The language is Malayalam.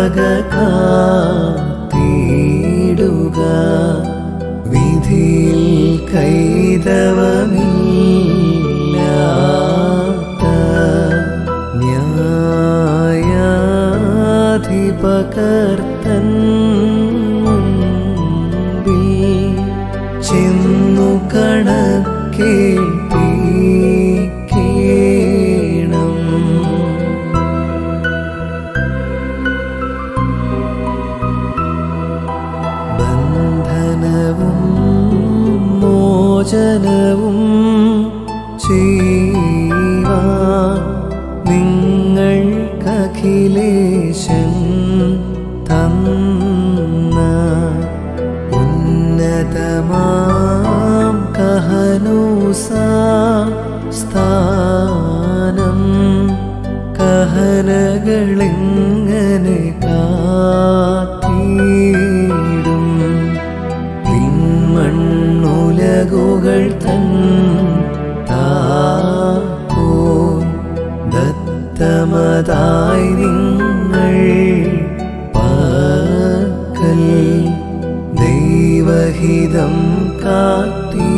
വീരോടിടവക കാത്തിടുക വിധിയിൽ കൈതവമില്ലാത്ത ന്യായാധിപകർത്തൻ മോചനവും ചെയ്യുവാൻ നിങ്ങൾക്കഖിലേശൻ തന്ന ഉന്നതമാം കഹനൂസ സ്ഥാനം കഹനകളിങ്ങനെ തമതായി നിങ്ങൾ പാക്കൽ ദൈവഹിതം കാത്തീ